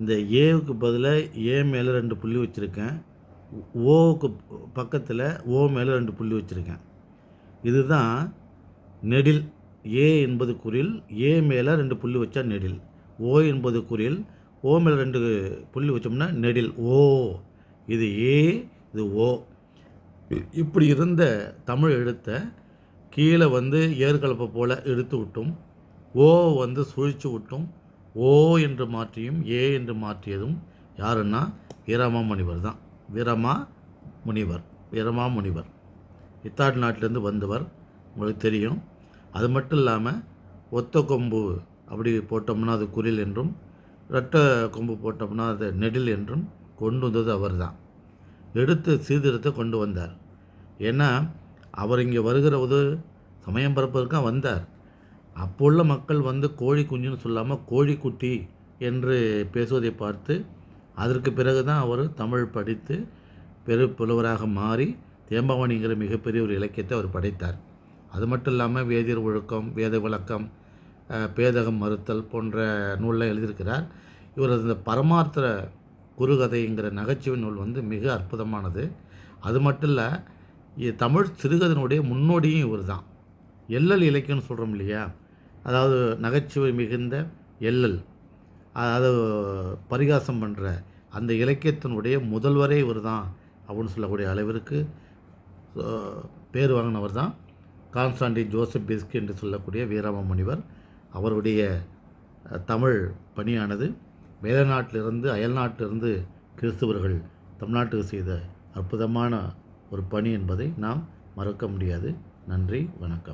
இந்த ஏவுக்கு பதிலாக ஏ மேலே ரெண்டு புள்ளி வச்சுருக்கேன். ஓவுக்கு பக்கத்தில் ஓ மேலே ரெண்டு புள்ளி வச்சுருக்கேன். இதுதான் நெடில். ஏ என்பது குறில் ஏ மேலே ரெண்டு புள்ளி வச்சா நெடில். ஓ என்பது குறில் ஓ மேலே ரெண்டு புள்ளி வச்சோம்னா நெடில். ஓ இது ஏ இது ஓ. இப்படி இருந்த தமிழ் எழுத்தை கீழே வந்து ஏற்கலப்பை போல் எடுத்து விட்டும். ஓ வந்து சுழிச்சு விட்டும். ஓ என்று மாற்றியும் ஏ என்று மாற்றியதும் யாருன்னா வீரமா முனிவர் தான். வீரமா முனிவர் வீரமா முனிவர். இத்தாட்டு நாட்டிலேருந்து வந்தவர் உங்களுக்கு தெரியும். அது மட்டும் இல்லாமல் ஒத்த கொம்பு அப்படி போட்டோம்னா அது குரில் என்றும் ரெட்ட கொம்பு போட்டோம்னா அது நெடில் என்றும் கொண்டு வந்தது அவர் தான். எடுத்து சீர்திருத்தத்தை கொண்டு வந்தார். ஏன்னா அவர் இங்கே வருகிற போது சமயம் பரப்பதற்காக வந்தார். அப்போ உள்ள மக்கள் வந்து கோழி குஞ்சுன்னு சொல்லாமல் கோழிக்குட்டி என்று பேசுவதை பார்த்து அதற்கு பிறகு தான் அவர் தமிழ் படித்து பெரு புலவராக மாறி தேம்பாவணிங்கிற மிகப்பெரிய ஒரு இலக்கியத்தை அவர் படைத்தார். அது மட்டும் இல்லாமல் வேதியர் ஒழுக்கம் வேத விளக்கம் பேதகம் மறுத்தல் போன்ற நூலில் எழுதியிருக்கிறார். இவரது இந்த பரமார்த்த குறுகதைங்கிற நகைச்சுவை நூல் வந்து மிக அற்புதமானது. அது மட்டும் இல்லை தமிழ் சிறுகதனுடைய முன்னோடியும் இவர் தான் எல்லல் இலக்கியம்னு சொல்கிறோம் இல்லையா? அதாவது நகைச்சுவை மிகுந்த எல்லல் அதாவது பரிகாசம் பண்ணுற அந்த இலக்கியத்தினுடைய முதல்வரே இவர் தான் அப்படின்னு சொல்லக்கூடிய அளவிற்கு பேர் வாங்கினவர் தான் கான்ஸ்டாண்டின் ஜோசப் பிஸ்கி என்று சொல்லக்கூடிய வீராம முனிவர் அவருடைய தமிழ் பணியானது மேலநாட்டிலிருந்து அயல்நாட்டிலிருந்து கிறிஸ்தவர்கள் தமிழ்நாட்டுக்கு செய்த அற்புதமான ஒரு பணி என்பதை நாம் மறக்க முடியாது. நன்றி வணக்கம்.